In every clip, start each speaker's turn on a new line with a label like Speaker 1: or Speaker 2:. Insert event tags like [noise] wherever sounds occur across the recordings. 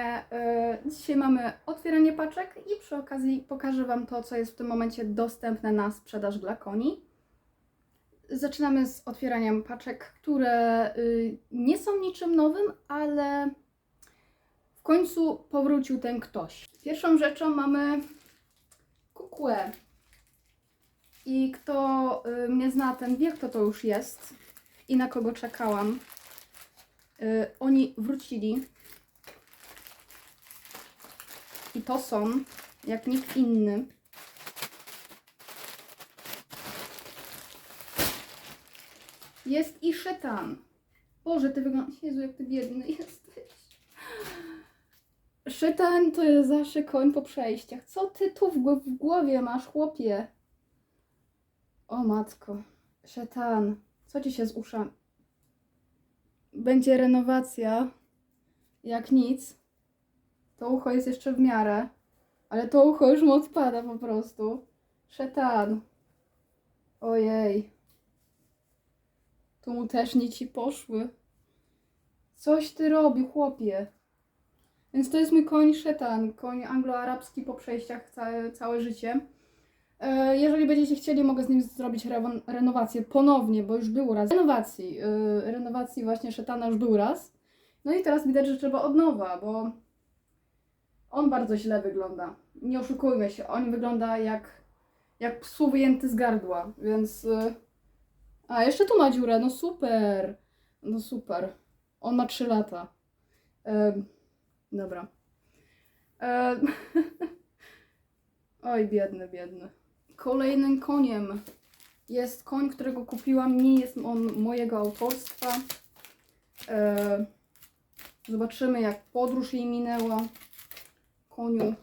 Speaker 1: mnie. Yy, Dzisiaj mamy otwieranie paczek i przy okazji pokażę Wam to, co jest w tym momencie dostępne na sprzedaż dla koni. Zaczynamy z otwieraniem paczek, które yy, nie są niczym nowym, ale w końcu powrócił ten ktoś. Pierwszą rzeczą mamy kukłę. I kto y, mnie zna, ten wie, kto to już jest i na kogo czekałam. Y, oni wrócili. I to są, jak nikt inny. Jest i szetan. Boże, ty wyglądasz. Jezu, jak ty biedny jesteś. Szytan to jest zawsze koń po przejściach. Co ty tu w, gł- w głowie masz, chłopie? O matko. Szetan. Co ci się z uszami? Będzie renowacja. Jak nic. To ucho jest jeszcze w miarę. Ale to ucho już mu odpada po prostu. Szetan. Ojej. Tu mu też nici poszły. Coś ty robi, chłopie. Więc to jest mój koń szetan, koń anglo-arabski po przejściach całe, całe życie. E, Jeżeli będziecie chcieli, mogę z nim zrobić renowację ponownie, bo już był raz. Renowacji, e, renowacji właśnie szetana już był raz. No i teraz widać, że trzeba od nowa, bo on bardzo źle wygląda. Nie oszukujmy się, on wygląda jak, jak psu wyjęty z gardła, więc... e, A, jeszcze tu ma dziurę, no super. No super. On ma 3 lata. Dobra. [laughs] Oj, biedny, biedny. Kolejnym koniem jest koń, którego kupiłam. Nie jest on mojego autorstwa. Zobaczymy, jak podróż jej minęła. Koniu.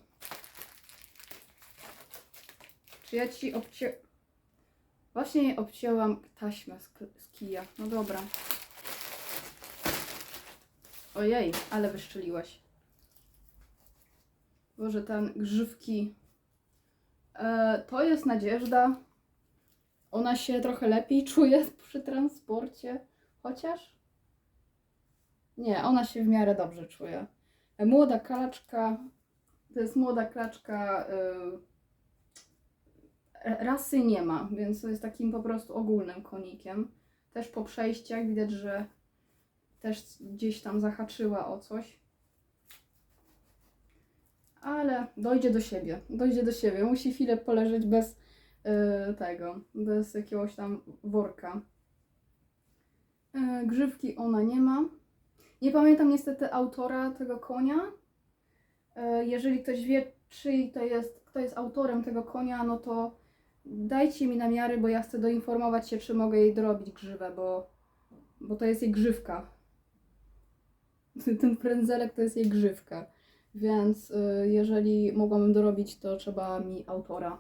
Speaker 1: Czy ja ci obcię... Właśnie obcięłam taśmę z, z kija. No dobra. Ojej, ale wyszczeliłaś. Boże, ten grzywki. E, to jest Nadzieżda. Ona się trochę lepiej [laughs] czuje przy transporcie. Chociaż? Nie, ona się w miarę dobrze czuje. E, Młoda klaczka. To jest młoda klaczka. E, rasy nie ma, więc to jest takim po prostu ogólnym konikiem. Też po przejściach widać, że też gdzieś tam zahaczyła o coś. Ale dojdzie do siebie, dojdzie do siebie. Musi chwilę poleżeć bez y, tego, bez jakiegoś tam worka. Y, grzywki ona nie ma. Nie pamiętam niestety autora tego konia. Y, jeżeli ktoś wie, czyj to jest, kto jest autorem tego konia, no to dajcie mi namiary, bo ja chcę doinformować się, czy mogę jej dorobić grzywę, bo, bo to jest jej grzywka. [laughs] Ten prędzelek to jest jej grzywka. Więc y, jeżeli mogłabym dorobić, to trzeba mi autora.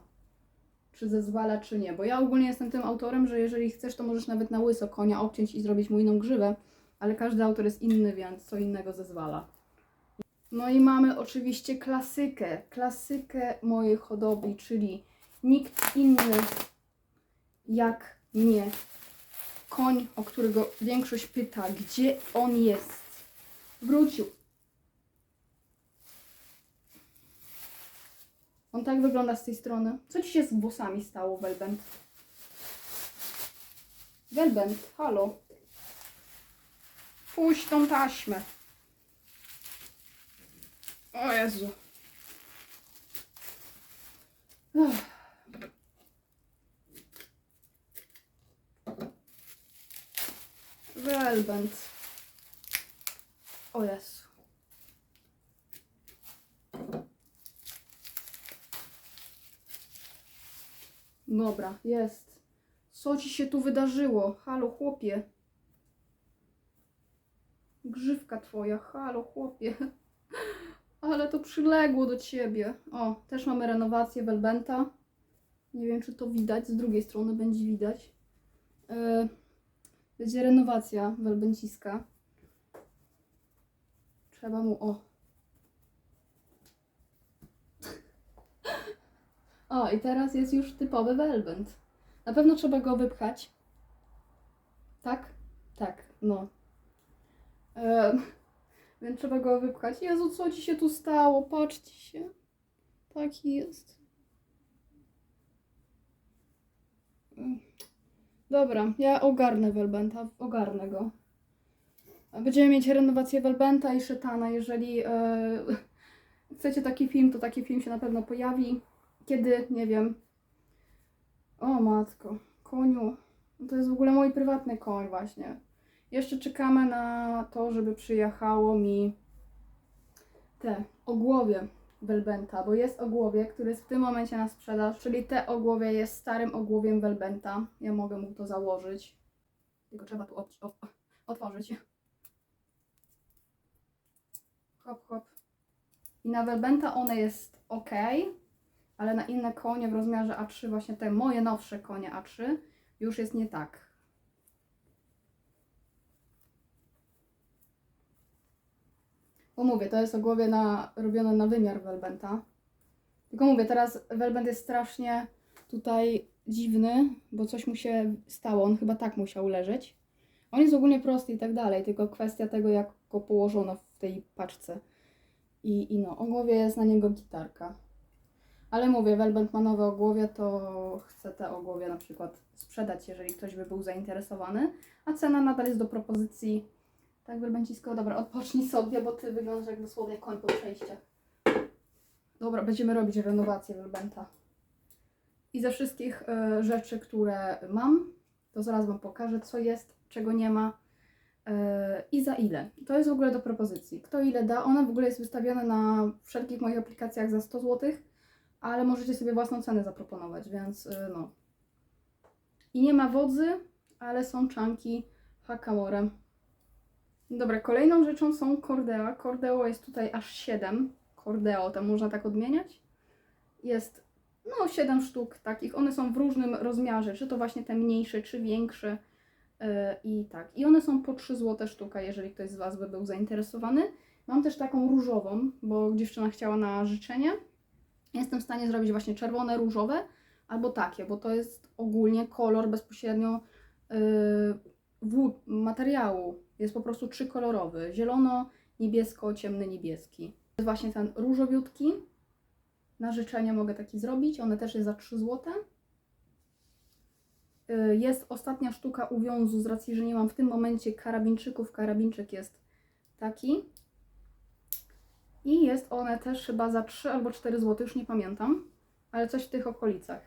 Speaker 1: Czy zezwala, czy nie. Bo ja ogólnie jestem tym autorem, że jeżeli chcesz, to możesz nawet na łyso konia obciąć i zrobić mu inną grzywę. Ale każdy autor jest inny, więc co innego zezwala. No i mamy oczywiście klasykę. Klasykę mojej hodowli, czyli nikt inny jak nie koń, o którego większość pyta, gdzie on jest. Wrócił. On tak wygląda z tej strony. Co ci się z włosami stało, Welbent? Welbent, halo. Puść tą taśmę. O Jezu. Welbent. O Jezu. Dobra, jest. Co ci się tu wydarzyło? Halo, chłopie. Grzywka twoja, halo, chłopie. Ale to przyległo do ciebie. O, też mamy renowację Welbenta. Nie wiem, czy to widać. Z drugiej strony będzie widać. Yy, będzie renowacja welbenciska. Trzeba mu, o. [laughs] O, i teraz jest już typowy welbent. Na pewno trzeba go wypchać. Tak? Tak, no. Em, Więc trzeba go wypchać. Jezu, co ci się tu stało? Patrzcie się. Taki jest. Dobra, ja ogarnę Welbenta, ogarnę go. Będziemy mieć renowację Welbenta i Szytana. Jeżeli e, chcecie taki film, to taki film się na pewno pojawi. Kiedy? Nie wiem. O matko, koniu. To jest w ogóle mój prywatny koń właśnie. Jeszcze czekamy na to, żeby przyjechało mi te ogłowie Welbenta, bo jest ogłowie, który jest w tym momencie na sprzedaż, czyli te ogłowie jest starym ogłowiem Welbenta. Ja mogę mu to założyć. Tylko trzeba tu od, otworzyć. Hop, hop. I na Welbenta one jest ok, ale na inne konie w rozmiarze A3, właśnie te moje nowsze konie A3, już jest nie tak. Bo mówię, to jest ogłowie na, robione na wymiar Welbenta. Tylko mówię, teraz Welbent jest strasznie tutaj dziwny, bo coś mu się stało. On chyba tak musiał leżeć. On jest ogólnie prosty i tak dalej, tylko kwestia tego, jak go położono w tej paczce. I, i no, ogłowie jest na niego gitarka. Ale mówię, Welbent ma nowe ogłowie, to chcę te ogłowie na przykład sprzedać, jeżeli ktoś by był zainteresowany. A cena nadal jest do propozycji. Tak, Welbencisko, dobra, odpocznij sobie, bo ty wyglądasz jak dosłownie koń po przejściach. Dobra, będziemy robić renowację Welbenta. I ze wszystkich e, rzeczy, które mam, to zaraz Wam pokażę, co jest, czego nie ma e, i za ile. To jest w ogóle do propozycji. Kto ile da, ona w ogóle jest wystawiona na wszelkich moich aplikacjach za 100 zł, ale możecie sobie własną cenę zaproponować, więc e, no. I nie ma wodzy, ale są czanki Hakamore. Dobra, kolejną rzeczą są Cordea. Cordeo jest tutaj aż 7. Cordeo, tam można tak odmieniać. Jest no 7 sztuk takich. One są w różnym rozmiarze, czy to właśnie te mniejsze, czy większe. Yy, I tak. I one są po 3 zł sztuka, jeżeli ktoś z Was by był zainteresowany. Mam też taką różową, bo dziewczyna chciała na życzenie. Jestem w stanie zrobić właśnie czerwone, różowe albo takie, bo to jest ogólnie kolor bezpośrednio yy, materiału. Jest po prostu trzykolorowy. Zielono, niebiesko, ciemny niebieski. To jest właśnie ten różowiutki. Na życzenie mogę taki zrobić. One też jest za 3 zł. Y, Jest ostatnia sztuka uwiązu z racji, że nie mam w tym momencie karabinczyków. Karabinczyk jest taki. I jest one też chyba za 3 albo 4 zł, już nie pamiętam, ale coś w tych okolicach.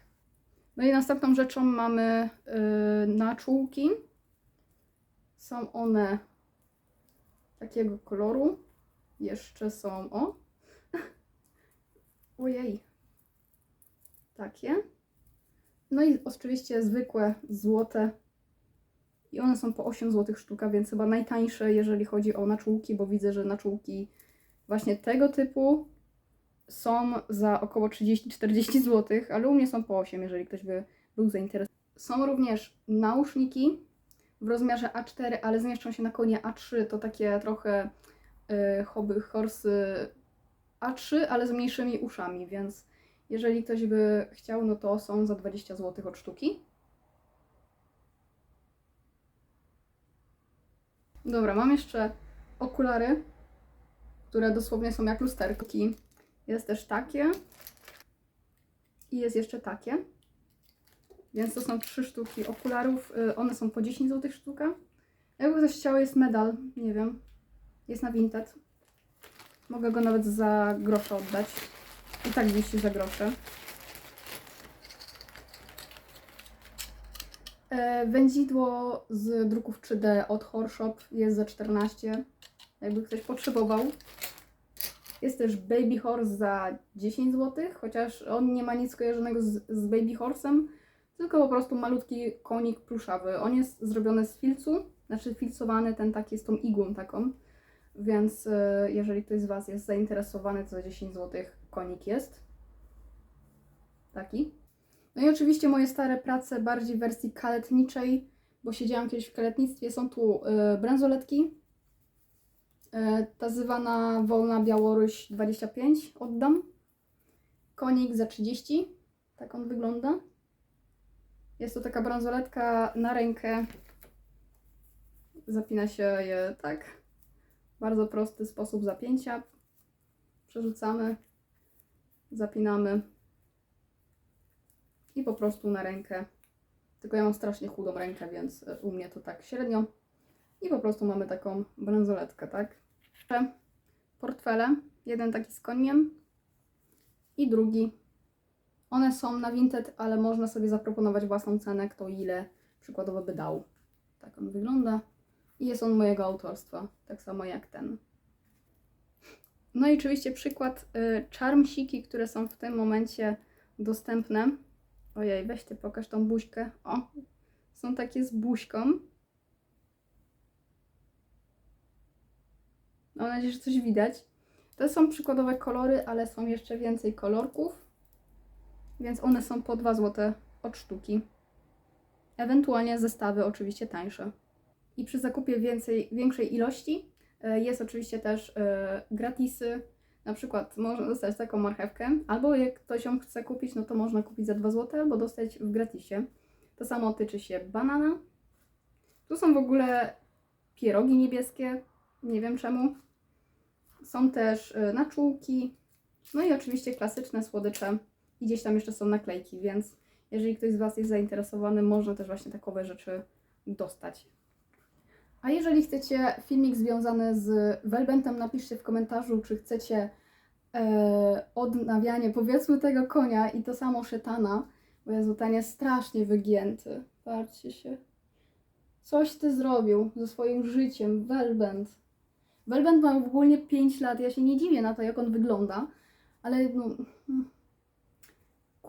Speaker 1: No i następną rzeczą mamy yy, naczółki. Są one takiego koloru. Jeszcze są, o, [laughs] ojej, takie. No i oczywiście zwykłe złote. I one są po 8 zł sztuka, więc chyba najtańsze, jeżeli chodzi o naczółki, bo widzę, że naczółki właśnie tego typu są za około 30-40 zł, ale u mnie są po 8, jeżeli ktoś by był zainteresowany. Są również nauszniki w rozmiarze A4, ale zmieszczą się na konie A3. To takie trochę y, hobby horsy A3, ale z mniejszymi uszami, więc jeżeli ktoś by chciał, no to są za 20 zł od sztuki. Dobra, mam jeszcze okulary, które dosłownie są jak lusterki. Jest też takie i jest jeszcze takie. Więc to są trzy sztuki okularów. Y, One są po 10 zł sztuka. Jakby ktoś chciał, jest medal, nie wiem. Jest na Vinted. Mogę go nawet za grosze oddać. I tak wisi za grosze. E, Wędzidło z druków 3D od Horshop jest za 14. Jakby ktoś potrzebował. Jest też Baby Horse za 10 zł, chociaż on nie ma nic skojarzonego z, z Baby Horse'em, tylko po prostu malutki konik pluszawy. On jest zrobiony z filcu, znaczy filcowany ten taki z tą igłą taką, więc e, jeżeli ktoś z Was jest zainteresowany, to za 10 zł konik jest. Taki. No i oczywiście moje stare prace bardziej w wersji kaletniczej, bo siedziałam kiedyś w kaletnictwie. Są tu e, bransoletki, E, Tazywana Wolna Białoruś 25 oddam. Konik za 30. Tak on wygląda. Jest to taka bransoletka na rękę. Zapina się je tak. Bardzo prosty sposób zapięcia. Przerzucamy, zapinamy i po prostu na rękę. Tylko ja mam strasznie chudą rękę, więc e, u mnie to tak średnio. I po prostu mamy taką bransoletkę, tak? Portfele, jeden taki z koniem i drugi. One są na Vinted, ale można sobie zaproponować własną cenę, kto ile przykładowo by dał. Tak on wygląda. I jest on mojego autorstwa, tak samo jak ten. No i oczywiście przykład y, czarmsiki, które są w tym momencie dostępne. Ojej, weź ty pokaż tą buźkę. O, są takie z buźką. Mam nadzieję, że coś widać. To są przykładowe kolory, ale są jeszcze więcej kolorków. Więc one są po 2 zł od sztuki. Ewentualnie zestawy oczywiście tańsze. I przy zakupie więcej, większej ilości e, jest oczywiście też e, gratisy. Na przykład można dostać taką marchewkę, albo jak ktoś ją chce kupić, no to można kupić za 2 zł, albo dostać w gratisie. To samo tyczy się banana. Tu są w ogóle pierogi niebieskie, nie wiem czemu. Są też e, naczółki, no i oczywiście klasyczne słodycze. I gdzieś tam jeszcze są naklejki, więc jeżeli ktoś z Was jest zainteresowany, można też właśnie takowe rzeczy dostać. A jeżeli chcecie filmik związany z Velbentem, napiszcie w komentarzu, czy chcecie e, odnawianie powiedzmy tego konia i to samo szetana, bo Jezu, ten jest strasznie wygięty. Patrzcie się. Coś ty zrobił ze swoim życiem, Velbent. Velbent ma ogólnie 5 lat, ja się nie dziwię na to, jak on wygląda, ale no...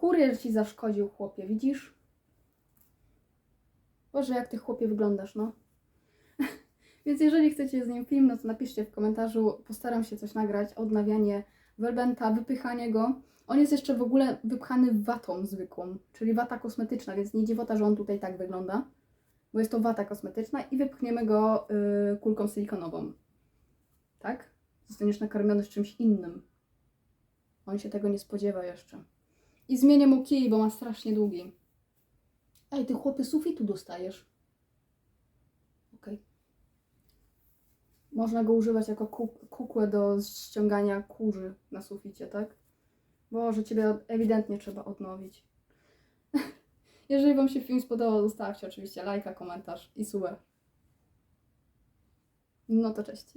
Speaker 1: Kurier ci zaszkodził, chłopie, widzisz? Boże, jak ty chłopie wyglądasz, no. [laughs] Więc jeżeli chcecie z nim film, no to napiszcie w komentarzu. Postaram się coś nagrać. Odnawianie werbenta, wypychanie go. On jest jeszcze w ogóle wypchany watą zwykłą, czyli wata kosmetyczna, więc nie dziwota, że on tutaj tak wygląda, bo jest to wata kosmetyczna i wypchniemy go y, kulką silikonową. Tak? Zostaniesz nakarmiony z czymś innym. On się tego nie spodziewa jeszcze. I zmienię mu kij, bo ma strasznie długi. Ej, ty chłopie sufitu dostajesz. Okej. Można go używać jako ku- kukłę do ściągania kurzy na suficie, tak? Boże, ciebie ewidentnie trzeba odnowić. [laughs] Jeżeli Wam się film spodobał, zostawcie oczywiście lajka, komentarz i subę. No to cześć.